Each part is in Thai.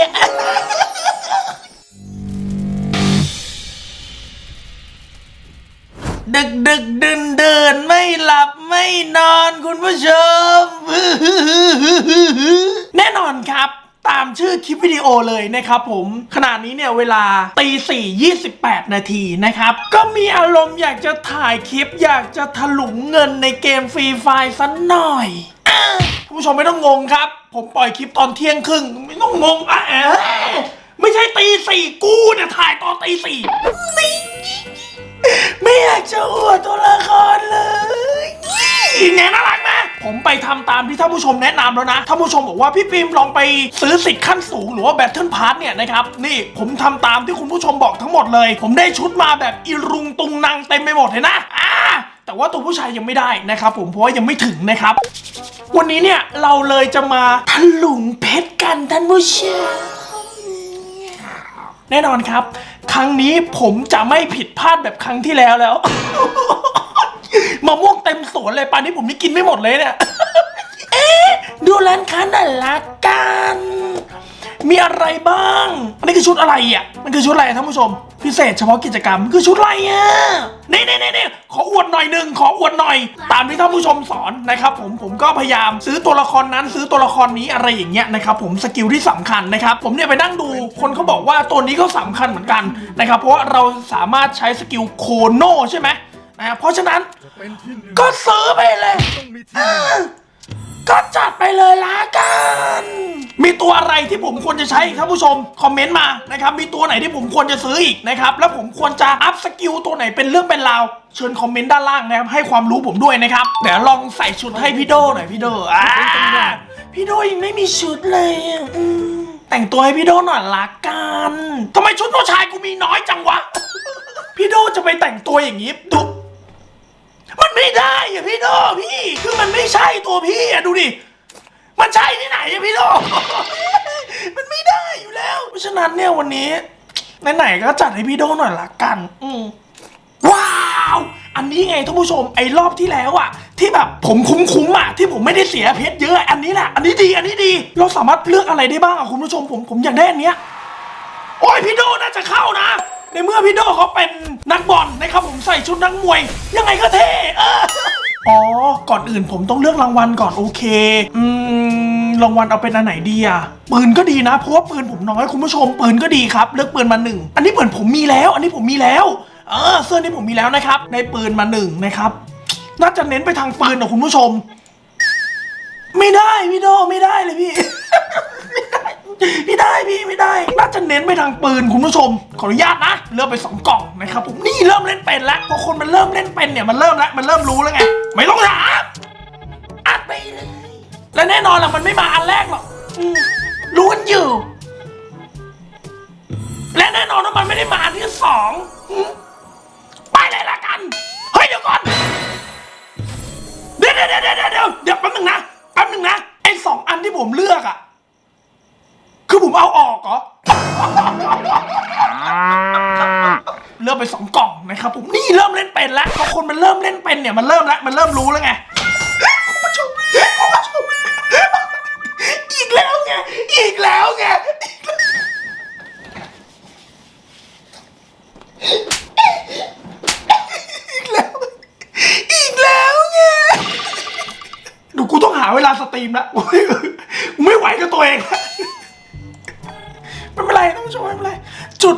อะดึกดึกเดินเดินไม่หลับไม่นอนคุณผู้ชม แน่นอนครับตามชื่อคลิปวิดีโอเลยนะครับผมขณะนี้เนี่ยเวลาตีสี่ยี่สิบแปดนาทีนะครับ ก็มีอารมณ์อยากจะถ่ายคลิป อยากจะถลุงเงินในเกมฟรีไฟล์สักหน่อย อะคุณผู้ชมไม่ต้องงงครับ ผมปล่อยคลิปตอนเที่ยงครึ่ง ไม่ต้องงงอะเอ๊ะไม่ใช่ตีสี่กูเนี่ยถ่ายตอนตีสี่ไม่อยากจะอวดตัวละครเลยแน่น่ารักนะผมไปทำตามที่ท่านผู้ชมแนะนำแล้วนะ ท่านผู้ชมบอกว่าพี่ปิมลองไปซื้อสิทธิ์ขั้นสูงหรือว่าแบทเทิลพาร์ทเนี่ยนะครับ นี่ผมทำตามที่คุณผู้ชมบอกทั้งหมดเลย ผมได้ชุดมาแบบอีรุงตุงนางเต็มไปหมดเลยนะอ่าแต่ว่าตัวผู้ชายยังไม่ได้นะครับผมเพราะว่ายังไม่ถึงนะครับ วันนี้เนี่ยเราเลยจะมาถลุงเพชรกันท่านผู้ชมแน่นอนครับ ครั้งนี้ผมจะไม่ผิดพลาดแบบครั้งที่แล้วแล้ว มะม่วงเต็มสวนเลยปานนี้ผมนี่กินไม่หมดเลยเนี่ย เอ๊ะดูร้านค้าหน่อยละกัน มีอะไรบ้าง อันนี้คือชุดอะไรอะ มันคือชุดอะไรท่านผู้ชม พิเศษเฉพาะกิจกรรม คือชุดอะไรอะ นี่นี่นี่นี่ขออวดหน่อยหนึ่งขออวดหน่อยามที่ท่านผู้ชมสอนนะครับผมผมก็พยายามซื้อตัวละครนั้นซื้อตัวละครนี้อะไรอย่างเงี้ยนะครับผมสกิลที่สำคัญนะครับผมเนี่ยไปนั่งดูคนเขาบอกว่าตัวนี้ก็สำคัญเหมือนกันนะครับเพราะว่าเราสามารถใช้สกิลโคโนใช่ไหมนะเพราะฉะนั้นนก็ซื้อไปเลย ก็จัดไปเลยละกัน มีตัวอะไรที่ผมควรจะใช้อีกท่านผู้ชม คอมเมนต์มานะครับมีตัวไหนที่ผมควรจะซื้ออีกนะครับแล้วผมควรจะอัพสกิลตัวไหนเป็นเรื่องเป็นราวเชิญคอมเมนต์ด้านล่างนะครับให้ความรู้ผมด้วยนะครับเดี๋ยวลองใส่ชุดให้พี่โดหน่อยพี่โดอ่าพี่โดยังไม่มีชุดเลยอะอืมแต่งตัวให้พี่โดหน่อยละกันทำไมชุดผู้ชายกูมีน้อยจังวะ พี่โดจะไปแต่งตัวอย่างนี้ดู มันไม่ได้อะพี่โดพี่ คือมันไม่ใช่ตัวพี่อะดูดิ มันใช่ที่ไหนอะพี่โดมันไม่ได้อยู่แล้ว เพราะฉะนั้นเนี่ยวันนี้ไหนๆก็จัดให้พี่โดหน่อยละกัน อืมว้าว อันนี้ไงท่านผู้ชมไอ้รอบที่แล้วอะที่แบบผมคุ้มๆอะที่ผมไม่ได้เสียเพชรเยอะ อันนี้แหละ อันนี้ดี อันนี้ดี เราสามารถเลือกอะไรได้บ้างอะคุณผู้ชมผมผมอยากได้อันเนี้ย โอ้ยพี่โดน่าจะเข้านะ ในเมื่อพี่โดเขาเป็นนักบอลนะครับผมใส่ชุดนักมวย ยังไงก็เท่เอออ๋อ ก่อนอื่นผมต้องเลือกรางวัลก่อนโอเค อืม รางวัลเอาเป็นอันไหนดีอะปืนก็ดีนะ เพราะว่าปืนผมน้อยคุณผู้ชม ปืนก็ดีครับ เลือกปืนมาหนึ่ง อันนี้เหมือนผมมีแล้ว อันนี้ผมมีแล้ว เออ เสื้อนี้ผมมีแล้วนะครับ ในปืนมาหนึ่งนะครับ น่าจะเน้นไปทางปืนนะคุณผู้ชม ไม่ได้พี่โดไม่ได้เลยพี่ พี่ได้พี่ไม่ได้ น่าจะเน้นไปทางปืนคุณผู้ชม ขออนุญาตนะเลือกไปสองกล่องนะครับผมนี่เริ่มเล่นเป็นแล้วพอคนมันเริ่มเล่นเป็นเนี่ยมันเริ่มแล้วมันเริ่มรู้แล้วไงไม่ต้องถามอัดไปเลยและแน่นอนล่ะมันไม่มาอันแรกหรอกอืมรู้กันอยู่ และแน่นอนว่ามันไม่ได้มาอันที่สอง เริ่มเล่นเป็นเนี่ยมันเริ่มแล้วมันเริ่มรู้แล้วไงคุณผู้ชมคุณผู้ชมอีกแล้วไงอีกแล้วไงอีกแล้วอีกแล้วไงดูกูต้องหาเวลาสตรีมละกูไม่ไหวกับตัวเองละไม่เป็นไรท่านผู้ชมไม่เป็นไรจุด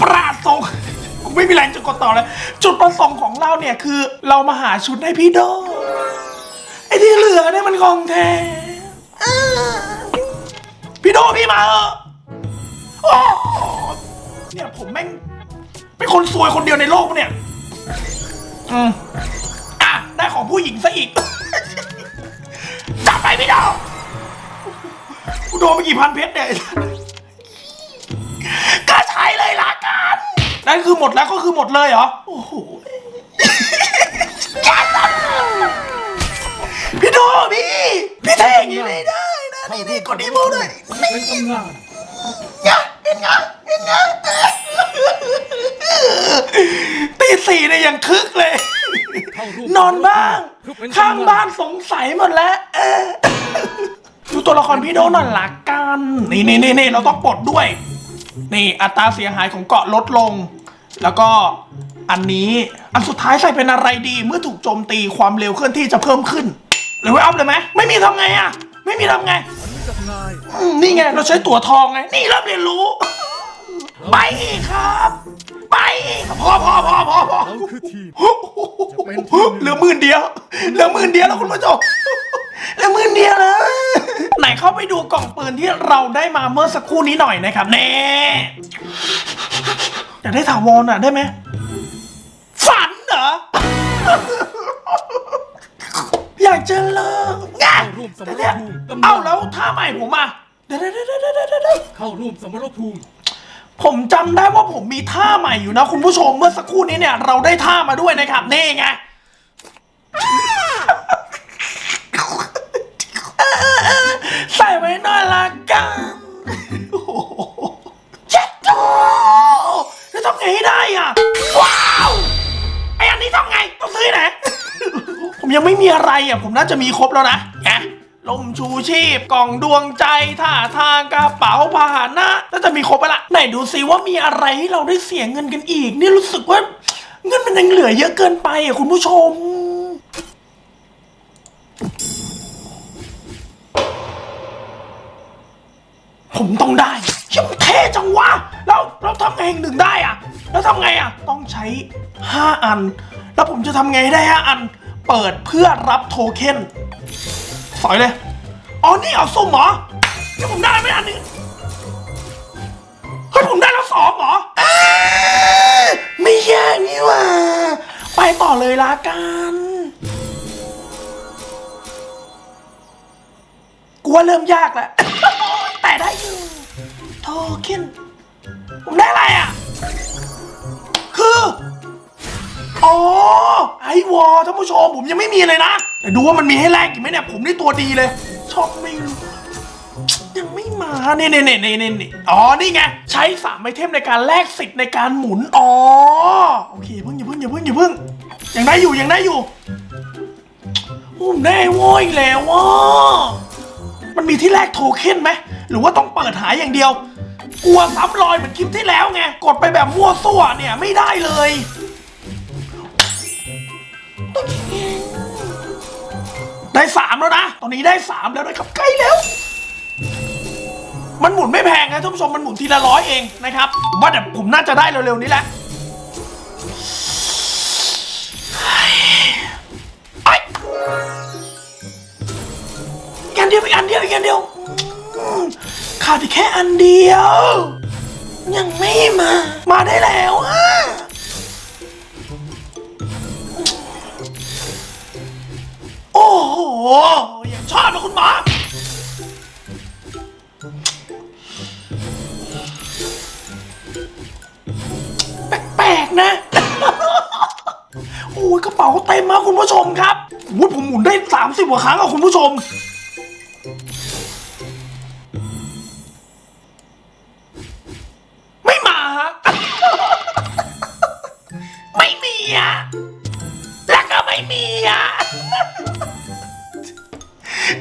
ประสงค์ ไม่มีแรงจะกดต่อเลย จุดประสงค์ของเราเนี่ยคือเรามาหาชุดให้พี่โดไอ้ที่เหลือเนี่ยมันของแท้พี่โดพี่มาเออเนี่ยผมแม่งเป็นคนซวยคนเดียวในโลกเนี่ยอืมอะได้ของผู้หญิงซะอีกจับไปพี่โดกูโดนไปกี่พันเพชรเนี่ย นั่นคือหมดแล้วก็คือหมดเลยเหรอ โอ้โห พี่โดพี่ พี่เท่อย่างนี้ไม่ได้นะนี่นี่กดดีโมด้วยเป็นตำนานเนี่ยเป็นไงเป็นไงตีสี่เนี่ยยังคึกเลย นอนบ้าง ข้างบ้านสงสัยหมดแล้วดูตัวละครพี่โดหน่อยละกัน นี่นี่นี่เราต้องปลดด้วย นี่อัตราเสียหายของเกาะลดลง แล้วก็อันนี้อันสุดท้ายใส่เป็นอะไรดี เมื่อถูกโจมตีความเร็วเคลื่อนที่จะเพิ่มขึ้นหรือว่าอัพเลยไหมไม่มีทำไงอะ ไม่มีทำไงจากนายอืมนี่ไงเราใช้ตั๋วทองไง นี่เริ่มเรียนรู้ ไปอีกครับ ไปอีกพอพอพอพอพอ เราคือทีมจะเป็นเหลือหมื่นเดียว เหลือหมื่นเดียวแล้วคุณผู้ชม เหลือหมื่นเดียวนะไหนเข้าไปดูกล่องปืนที่เราได้มาเมื่อสักครู่นี้หน่อยนะครับเน่อยากได้ถาวรอะได้ไหมฝันเหรอ อยากจะเลิกงานเข้าร่วมสมรภูมิกำลัง เอาแล้วท่าใหม่ผมอะเดี๋ยวเดี๋ยวเดี๋ยวเดี๋ยวเดี๋ยวเดี๋ยว เข้าร่วมสมรภูมิ ผมจำได้ว่าผมมีท่าใหม่อยู่นะ คุณผู้ชมเมื่อสักครู่นี้เนี่ยเราได้ท่ามาด้วยนะครับ นี่ไง ใส่ไว้หน่อยละกันเจ็ดโตจะทำไงให้ได้อะ ว้าวไออันนี้ทำไงต้องซื้อไหน ผมยังไม่มีอะไรอะ ผมน่าจะมีครบแล้วนะไงลมชูชีพกล่องดวงใจท่าทางกระเป๋าพาหนะน่าจะมีครบไปละไหนดูซิว่ามีอะไรให้เราได้เสียเงินกันอีก นี่รู้สึกว่าเงินมันยังเหลือเยอะเกินไปอะคุณผู้ชม ผมต้องได้ยังเท่จังวะแล้วเราทำไงถึงได้อะแล้วทำไงอะต้องใช้ 5 อัน แล้วผมจะทำไงให้ได้ 5 อัน เปิดเพื่อรับโทเค็นสอยเลยอ๋อนี่เอาสุ่มเหรอนี่ผมได้ไหมอันนี้เฮ้ยผมได้แล้วสองเหรออไม่ยากนี่ว่า ไปต่อเลยละกันกูว่าเริ่มยากแล้ว แต่ได้อยู่โทเค็นผมได้อะไรอะ คือ อ๋อ ไอวอลท่านผู้ชมผมยังไม่มีเลยนะ แต่ดูว่ามันมีให้แลกอีกไหมเนี่ย ผมนี่ตัวดีเลย ชอบไม่รู้ยังไม่มาเน่เน่เน่เน่เน่อ๋อ นี่ไง ใช้สามไอเทมในการแลกสิทธิ์ในการหมุน อ๋อ โอเคเพิ่งอย่าเพิ่งอย่าเพิ่งอย่าเพิ่งยังได้อยู่ยังได้อยู่โอ้ผมได้โว้ยแล้วว่ะ มันมีที่แลกโทเค็นไหม หรือว่าต้องเปิดหายอย่างเดียว กลัวซ้ำรอยเหมือนคลิปที่แล้วไง กดไปแบบมั่วซั่วเนี่ยไม่ได้เลยได้สามแล้วนะ ตอนนี้ได้สามแล้วนะครับ ใกล้แล้ว มันหมุนไม่แพงนะท่านผู้ชม มันหมุนทีละร้อยเองนะครับผมว่าเดี๋ยวผมน่าจะได้เร็วๆนี้แหละไอ้ อันเดียวอีกอันเดียวอีกอันเดียวอืมขาดอีกแค่อันเดียว ยังไม่มา มาได้แล้วอะโอ้โหยังชอบนะคุณหมอแปลกๆนะ โอ้ยกระเป๋าเต็มมากคุณผู้ชมครับโอ้ยผมหมุนได้ 30กว่าครั้งอะคุณผู้ชม ม่มีอะ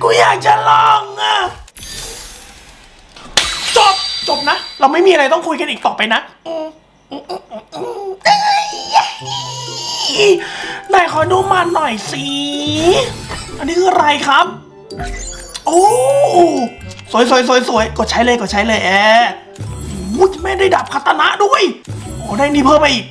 กูอยากจะลองอะ จบ จบนะ เราไม่มีอะไรต้องคุยกันอีกต่อไปนะอืมอืมอืมอืมอืมเอ้ยไหนขอดูมันหน่อยสิ อันนี้คืออะไรครับ โอ้ สวยสวยสวยสวยกดใช้เลยกดใช้เลยแอร์วุ้ยไม่ได้ดับคาตานะด้วย โอ้ได้นี่เพิ่มมาอีก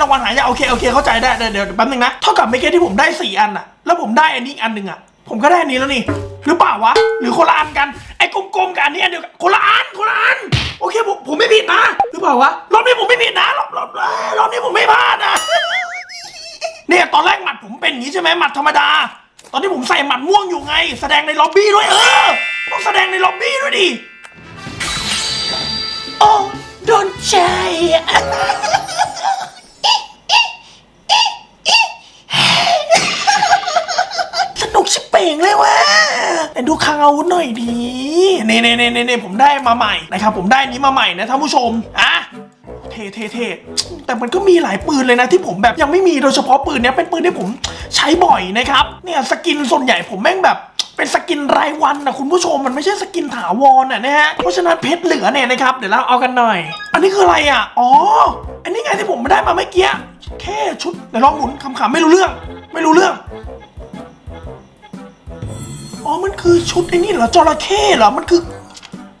รางวัลหายากโอเคโอเคเข้าใจได้เดี๋ยวเดี๋ยวแป๊บนึงนะเท่ากับเมื่อกี้ที่ผมได้สี่อันอะแล้วผมได้อันนี้อีกอันหนึ่งอะผมก็ได้อันนี้แล้วนี่หรือเปล่าวะ หรือคนละอันกันไอ้กลมๆกับอันนี้อันเดียวกันคนละอันคนละอันโอเคผมผมไม่ผิดนะหรือเปล่าวะรอบนี้ผมไม่ผิดนะรอบรอบรอบนี้ผมไม่พลาดนะเนี่ยตอนแรกหมัดผมเป็นอย่างนี้ใช่ไหมหมัดธรรมดา ตอนที่ผมใส่หมัดม่วงอยู่ไง แสดงในล็อบบี้ด้วยเออต้องแสดงในล็อบบี้ด้วยดิโอ้โดนใจอะสนุกชิบ เป่งเลยว่ะแต่ดูคางอาวุธหน่อยดีเน่เน่เน่เน่เน่ผมได้มาใหม่นะครับผมได้นี้มาใหม่นะท่านผู้ชมอะเทเทเทแต่มันก็มีหลายปืนเลยนะที่ผมแบบยังไม่มีโดยเฉพาะปืนเนี้ยเป็นปืนที่ผมใช้บ่อยนะครับเนี่ยสกินส่วนใหญ่ผมแม่งแบบเป็นสกินรายวันนะคุณผู้ชมมันไม่ใช่สกินถาวรน่ะนะฮะเพราะฉะนั้นเพชรเหลือเนี่ยนะครับเดี๋ยวเราเอากันหน่อย อันนี้คืออะไรอะอ๋ออันนี้ไงที่ผมไม่ได้มาเมื่อกี้แค่ชุดเดี๋ยวลองหมุนคำๆไม่รู้เรื่อง ไม่รู้เรื่อง อ๋อ มันคือชุดไอ้นี่เหรอจระเข้เหรอ มันคือ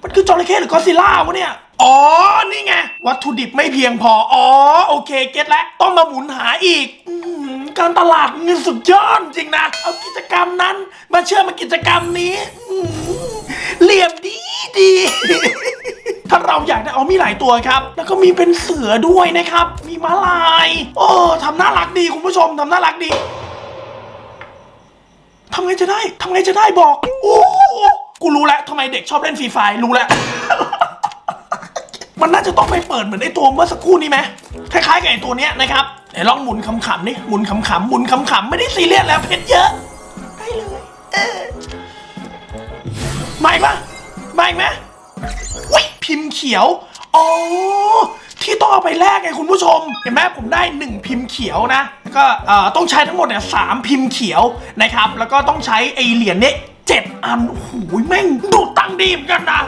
มันคือจระเข้หรือกอดซิล่าวะเนี่ย อ๋อ นี่ไง วัตถุดิบไม่เพียงพอ อ๋อ โอเค เก็ตแล้ว ต้องมาหมุนหาอีกอการตลาดเงินสุดยอดจริงนะ เอากิจกรรมนั้น มาเชื่อมากิจกรรมนี้เหลี่ยมดีดี ถ้าเราอยากได้เอ๋อมีหลายตัวครับ แล้วก็มีเป็นเสือด้วยนะครับ มีม้าลาย โอ้ทำน่ารักดีคุณผู้ชมทำน่ารักดี ทำไงจะได้ทำไงจะได้บอก โอ้กูรู้แล้วทำไมเด็กชอบเล่นฟรีไฟร์รู้แล้ว มันน่าจะต้องไปเปิดเหมือนไอ้ตัวเมื่อสักครู่นี้ไหมคล้ายๆกับไอ้ตัวเนี้ยนะครับไหนลองหมุนขำๆนี่หมุนขำๆหมุนขำๆไม่ได้ซีเรียสแล้วเพชรเยอะได้เลยเออมาอีกปะมาอีกไหมวิพิมพ์เขียวอ๋อที่ต้องเอาไปแลกไงคุณผู้ชม เห็นไหมผมได้หนึ่งพิมพ์เขียวนะ ก็เอ่อต้องใช้ทั้งหมดเนี่ยสามพิมพ์เขียวนะครับ แล้วก็ต้องใช้ไอเหรียญเนี่ยเจ็ดอันโอ้โหแม่งดูดตังค์ดีเหมือนกันนะ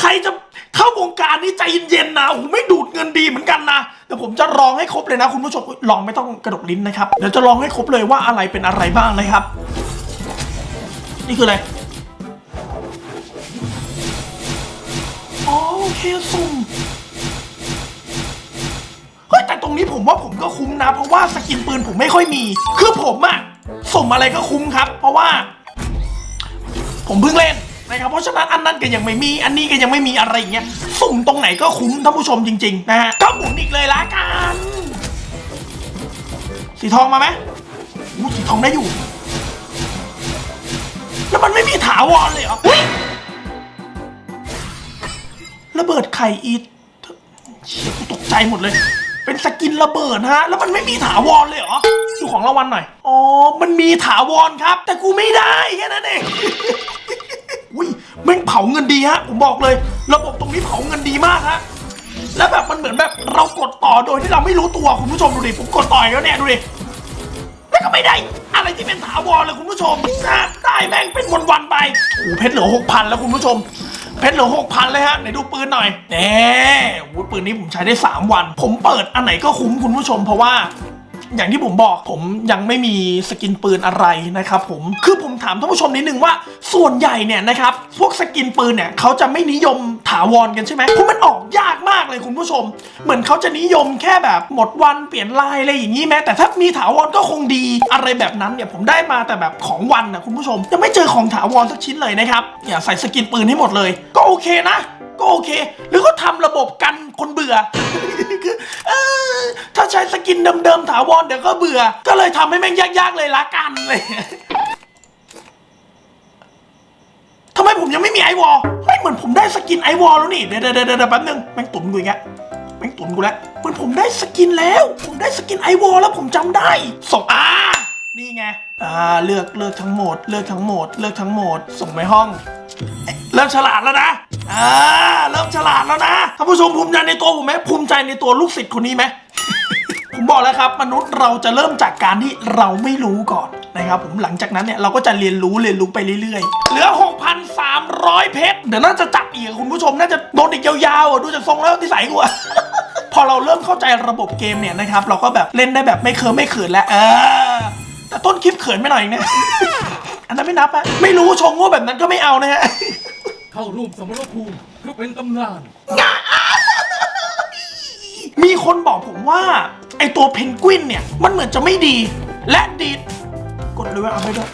ใครจะเข้าวงการนี้ใจเย็นๆนะโอ้โหไม่ดูดเงินดีเหมือนกันนะแต่ผมจะลองให้ครบเลยนะ คุณผู้ชมลองไม่ต้องกระดกลิ้นนะครับเดี๋ยวจะลองให้ครบเลยว่าอะไรเป็นอะไรบ้างนะครับ นี่คืออะไรอ๋อโอเคสุ่ม รงนี้ผมว่าผมก็คุ้มนะ เพราะว่าสกินปืนผมไม่ค่อยมี คือผมอะสุ่มอะไรก็คุ้มครับ เพราะว่า ผมเพิ่งเล่นนะครับเพราะฉะนั้นอันนั้นก็ยังไม่มีอันนี้ก็ยังไม่มีอะไรอย่างเงี้ยสุ่มตรงไหนก็คุ้มท่านผู้ชมจริงๆนะฮะก็หมุนอีกเลยละกันสีทองมาไหมอู้สีทองได้อยู่ แล้วมันไม่มีถาวรเลยเหรอระเบิดไข่อีทเชี่ยกูตกใจหมดเลย เป็นสกินระเบิดฮะ แล้วมันไม่มีถาวรเลยเหรอ ดูของรางวัลหน่อย อ๋อ มันมีถาวรครับ แต่กูไม่ได้แค่นั้นเอง อุ้ยแม่งเผาเงินดีฮะ ผมบอกเลย ระบบตรงนี้เผาเงินดีมากฮะ แล้วแบบมันเหมือนแบบเรากดต่อโดยที่เราไม่รู้ตัวคุณผู้ชมดูดิ ผมกดต่อยแล้วเนี่ยดูดิแล้วก็ไม่ได้ อะไรที่เป็นถาวรเลยคุณผู้ชมนะได้แม่งเป็นวันๆไปโอ้โหเพชรเหลือหกพันแล้วคุณผู้ชม เพชรเหลือหกพันเลยฮะไหนดูปืนหน่อยเน่โอ้โหปืนนี้ผมใช้ได้ 3 วัน ผมเปิดอันไหนก็คุ้มคุณผู้ชมเพราะว่า อย่างที่ผมบอกผมยังไม่มีสกินปืนอะไรนะครับผมคือผมถามท่านผู้ชมนิดนึงว่าส่วนใหญ่เนี่ยนะครับพวกสกินปืนเนี่ยเขาจะไม่นิยมถาวรกันใช่ไหมเพราะมันออกยากมากเลยคุณผู้ชม เหมือนเขาจะนิยมแค่แบบหมดวันเปลี่ยนลายอะไรอย่างนี้แม้แต่ถ้ามีถาวรก็คงดีอะไรแบบนั้นเนี่ยผมได้มาแต่แบบของวันนะคุณผู้ชมยังไม่เจอของถาวรสักชิ้นเลยนะครับอย่าใส่สกินปืนให้หมดเลย ก็โอเคนะ ก็โอเค หรือเขาทำระบบกันคนเบื่อคือเออถ้าใช้สกินเดิมๆถาวรเดี๋ยวก็เบื่อ ก็เลยทำให้แม่งยากๆเลยละกันเลยทำไมผมยังไม่มีไอวอลเฮ้ยเหมือนผมได้สกินไอวอลแล้วนี่ เดี๋ยวเดี๋ยวเดี๋ยวแป๊บนึงแม่งตุนกูอีกแล้วแม่งตุนกูแล้วเหมือนผมได้สกินแล้ว ผมได้สกินไอวอลแล้วผมจำได้ส่งอ่านี่ไง อ่า เลือกเลือกทั้งหมด เลือกทั้งหมด เลือกทั้งหมด ส่งไปห้อง เริ่มฉลาดแล้วนะ อ่าเริ่มฉลาดแล้วนะท่านผู้ชมภูมิใจในตัวผมไหมภูมิใจในตัวลูกศิษย์คนนี้ไหม ผมบอกแล้วครับ มนุษย์เราจะเริ่มจากการที่เราไม่รู้ก่อนนะครับผมหลังจากนั้นเนี่ยเราก็จะเรียนรู้เรียนรู้ไปเรื่อยๆ เหลือ 6,300 เพชรเดี๋ยวน่าจะจับอีกคุณผู้ชมน่าจะโดนอีกยาวๆอะดูจากทรงแล้วที่ใส่กูอะพอเราเริ่มเข้าใจระบบเกมเนี่ยนะครับ เราก็แบบเล่นได้แบบไม่เคิร์ไม่เขินแล้วเออแต่ต้นคลิปเขินไปหน่อยเนะอันนั้นไม่นับอะไม่รู้ชงโง่แบบนั้นก็ไม่เอานะฮะ เข้าร่วมสมรภูมิเพื่อเป็นตำนาน มีคนบอกผมว่า ไอตัวเพนกวินเนี่ย มันเหมือนจะไม่ดี และดีกดเลยว่าเอาไปด้วย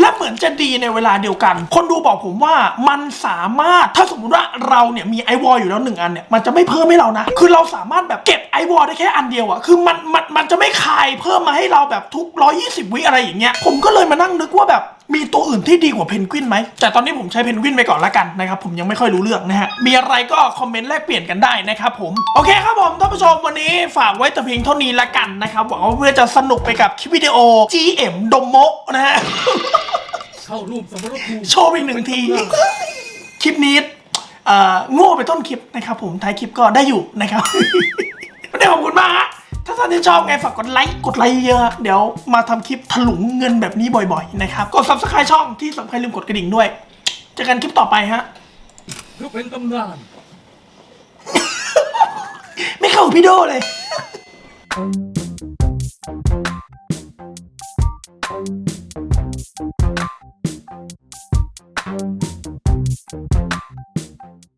และเหมือนจะดีในเวลาเดียวกัน คนดูบอกผมว่ามันสามารถถ้าสมมติว่าเราเนี่ยมีไอวอลอยู่แล้วหนึ่งอันเนี่ยมันจะไม่เพิ่มให้เรานะ คือเราสามารถแบบเก็บไอวอลได้แค่อันเดียวอะคือมันมันมันจะไม่คายเพิ่มมาให้เราแบบทุก 120 วิอะไรอย่างเงี้ยผมก็เลยมานั่งนึกว่าแบบ มีตัวอื่นที่ดีกว่าเพนกวินไหม แต่ตอนนี้ผมใช้เพนกวินไปก่อนละกันนะครับ ผมยังไม่ค่อยรู้เรื่องนะฮะ มีอะไรก็คอมเมนต์แลกเปลี่ยนกันได้นะครับผม โอเคครับผมท่านผู้ชมวันนี้ฝากไว้แต่เพียงเท่านี้ละกันนะครับ หวังว่าเพื่อนจะสนุกไปกับคลิปวิดีโอ GM ดมโมะนะฮะ เข้าร่วมสมรภูมิโชว์อีกหนึ่งที คลิปนี้เอ่อโง่ไปต้นคลิปนะครับผมท้ายคลิปก็ได้อยู่นะครับ ท่านที่ชอบไงฝากกดไลค์กดไลค์เยอะๆเดี๋ยวมาทำคลิปถลุงเงินแบบนี้บ่อยๆนะครับ กด subscribe ช่องที่สำคัญลืมกดกระดิ่งด้วยเจอกันคลิปต่อไปฮะ เพื่อเป็นตำนาน ไม่เข้ากับพี่โดเลย Thank